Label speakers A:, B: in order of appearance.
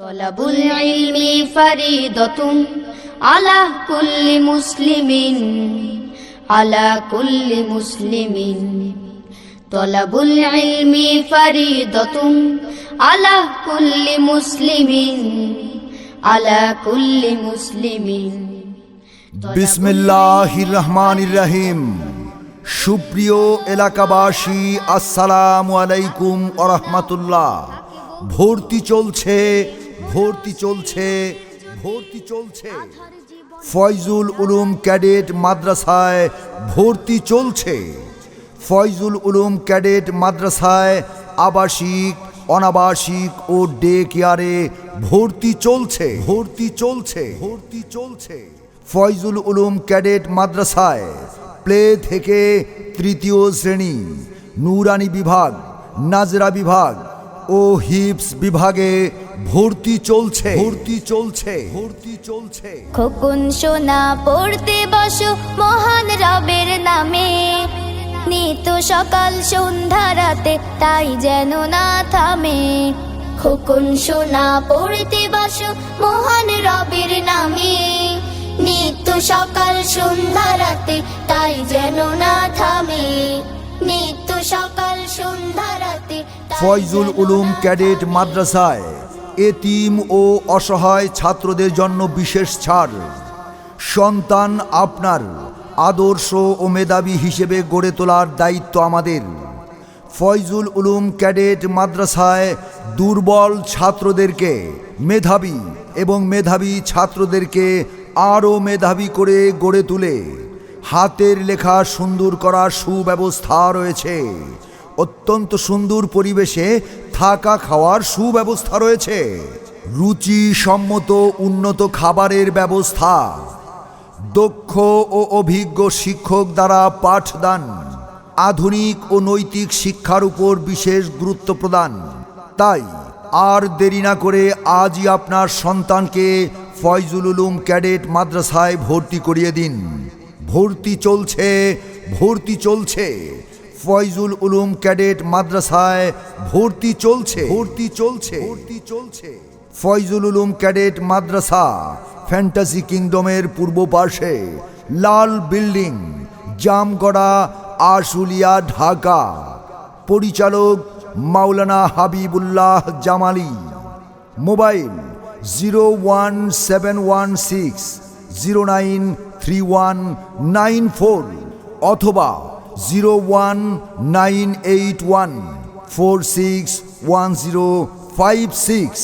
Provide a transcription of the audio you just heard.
A: তলাবুল ইলমি ফারিদাতুন আলা কুল্লি মুসলিমিন, আলা কুল্লি মুসলিমিন। তলাবুল ইলমি ফারিদাতুন আলা কুল্লি মুসলিমিন, আলা কুল্লি মুসলিমিন।
B: বিসমিল্লাহির রহমানির রহিম। সুপ্রিয় এলাকাবাসী, আসসালামু আলাইকুম ওয়া ভর্তি চলছে ভর্তি চলছে ভর্তি চলছে। ফয়জুল উলুম ক্যাডেট মাদ্রাসায় ভর্তি চলছে। ফয়জুল উলুম ক্যাডেট মাদ্রাসায় আবাসিক অনাবাসিক ও ডে কেয়ারে ভর্তি চলছে ভর্তি চলছে ভর্তি চলছে। ফয়জুল উলুম ক্যাডেট মাদ্রাসায় প্লে থেকে তৃতীয় শ্রেণি নুরানি বিভাগ নাজরা বিভাগ ও হিপস বিভাগে ভর্তি চলছে। ভর্তি চলছে। ভর্তি চলছে।
C: খোকন সোনা পড়তে বসো মহান রবের নামে। নিত সকাল সন্ধ্যা রাতে তাই যেন না থামে। খোকন সোনা পড়তে বসো মহান রবের নামে। নিত্য সকাল সন্ধ্যা রাতে তাই যেন না থামে। নিত্য সকাল সন্ধ্যা রাতে
B: ফয়জুল উলুম ক্যাডেট মাদ্রাসায়। এতিম ও অসহায় ছাত্রদের জন্য বিশেষ ছাড়। সন্তান আপনার আদর্শ ও মেধাবী হিসেবে গড়ে তোলার দায়িত্ব আমাদের। ফয়জুল উলুম ক্যাডেট মাদ্রাসায় দুর্বল ছাত্রদেরকে মেধাবী এবং মেধাবী ছাত্রদেরকে আরও মেধাবী করে গড়ে তুলে। হাতের লেখা সুন্দর করার সুব্যবস্থা রয়েছে। অত্যন্ত সুন্দর পরিবেশে থাকা খাওয়ার সুব্যবস্থা রয়েছে। রুচি সম্মত উন্নত খাবারের ব্যবস্থা। দক্ষ ও অভিজ্ঞ শিক্ষক দ্বারা পাঠদান। আধুনিক ও নৈতিক শিক্ষার উপর বিশেষ গুরুত্ব প্রদান। তাই আর দেরি না করে আজই আপনার সন্তানকে ফয়জুল উলুম ক্যাডেট মাদ্রাসায় ভর্তি করিয়ে দিন। ভর্তি চলছে ভর্তি চলছে। ফয়জুল উলুম ক্যাডেট মাদ্রাসায় ভর্তি চলছে। ভর্তি চলছে। ভর্তি চলছে। ফয়জুল উলুম ক্যাডেট মাদ্রাসা ফ্যান্টাসি কিংডমের পূর্ব পাশে লাল বিল্ডিং জামগড়া আশুলিয়া ঢাকা। পরিচালক মাওলানা Habibullah Jamali. Mobile zero one seven one six zero nine three one nine four অথবা zero one nine eight one four six one zero five six